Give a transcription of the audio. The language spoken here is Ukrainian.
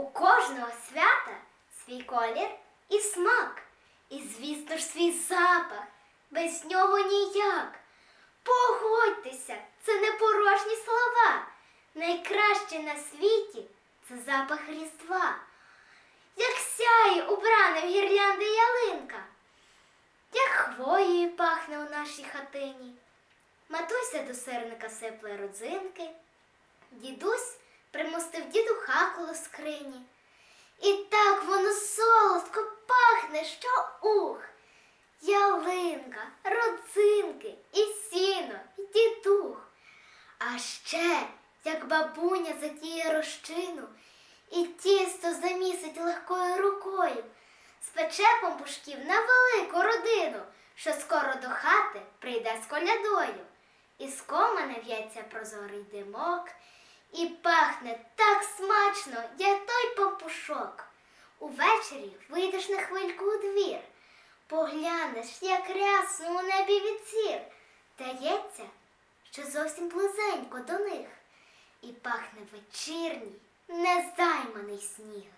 У кожного свята свій колір і смак, і, звісно ж, свій запах. Без нього ніяк. Погодьтеся, це не порожні слова. Найкраще на світі це запах Різдва. Як сяє убрана в гірлянди ялинка, як хвоєю пахне у нашій хатині. Матуся до сирника сипле родзинки, дідусь примостив дідуха коло скрині. І так воно солодко пахне, що ух. Ялинка, родзинки, і сіно, і дідух. А ще, як бабуня затіє розчину, і тісто замісить легкою рукою, спече пампушків на велику родину, що скоро до хати прийде з колядою. І з кома нав'ється прозорий димок, і пахне так смачно, як той пампушок. Увечері вийдеш на хвильку у двір, поглянеш, як рясно у небі від зір. Дається, що зовсім близенько до них, і пахне вечірній, незайманий сніг.